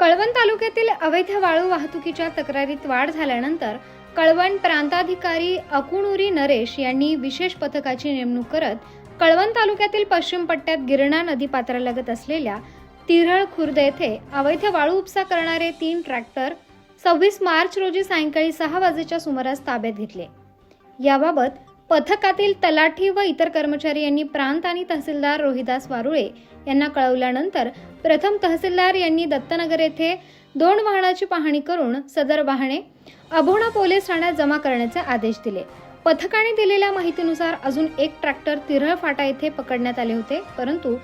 कळवण तालुक्यातील अवैध वाळू वाहतुकीच्या तक्रारीत वाढ झाल्यानंतर कळवण प्रांताधिकारी अकुणुरी नरेश यांनी विशेष पथकाची नेमणूक करत कळवण तालुक्यातील पश्चिम पट्ट्यात गिरणा नदी पात्रालगत असलेल्या तिरळ खुर्द येथे अवैध वाळू उपसा करणारे तीन ट्रॅक्टर सव्वीस मार्च रोजी सायंकाळी सहा वाजेच्या सुमारास ताब्यात घेतले. याबाबत पथकातील तलाठी व इतर कर्मचारी यांनी प्रांत आणि तहसीलदार रोहिदास वारुळे यांना कळवल्यानंतर प्रथम तहसीलदार यांनी दत्तनगर येथे दोन वाहनाची पाहणी करून सदर वाहने अभोणा पोलीस ठाण्यात जमा करण्याचे आदेश दिले. पथकाने दिलेल्या माहितीनुसार अजून एक ट्रॅक्टर तिरळ फाटा येथे पकडण्यात आले होते परंतु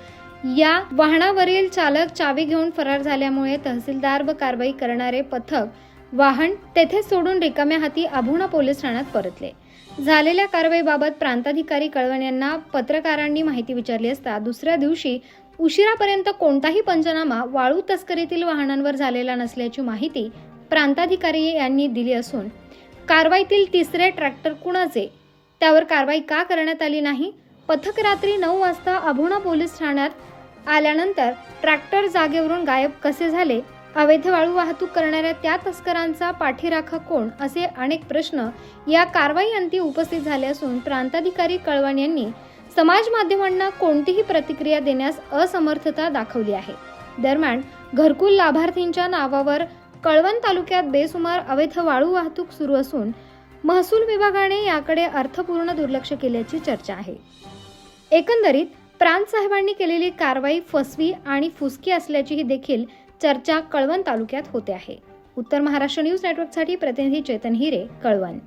या वाहनावरील चालक चावी घेऊन फरार झाल्यामुळे तहसीलदार व कारवाई करणारे पथक वाहन तेथे सोडून रिकाम्या हाती अभोणा पोलीस ठाण्यात परतले. झालेल्या कारवाईबाबत प्रांताधिकारी कळवण यांना पत्रकारांनी माहिती विचारली असता दुसऱ्या दिवशी उशिरापर्यंत कोणताही पंचनामा वाळू तस्करीतील वाहनांवर झालेला नसल्याची माहिती प्रांताधिकारी यांनी दिली असून कारवाईतील तिसरे ट्रॅक्टर कुणाचे? त्यावर कारवाई का करण्यात आली नाही? पथक रात्री नऊ वाजता अभोणा पोलीस ठाण्यात आल्यानंतर ट्रॅक्टर जागेवरून गायब कसे झाले? अवैध वाळू वाहतूक करणाऱ्या त्या तस्करांचा पाठीराखा कोण असे अनेक प्रश्न या कारवाई अंती उपस्थित झाले असून प्रांताधिकारी कळवण यांनी समाज माध्यमांना कोणतीही प्रतिक्रिया देण्यास असमर्थता दाखवली आहे. दरम्यान घरकुल लाभार्थींच्या नावावर कळवण तालुक्यात बेसुमार अवैध वाळू वाहतूक सुरू असून महसूल विभागाने याकडे अर्थपूर्ण दुर्लक्ष केल्याची चर्चा आहे. एकंदरीत प्रांत साहेबांनी केलेली कारवाई फसवी आणि फुसकी असल्याचीही देखील चर्चा कळवण तालुक्यात होते आहे. उत्तर महाराष्ट्र न्यूज नेटवर्कसाठी प्रतिनिधी चेतन हिरे कळवण.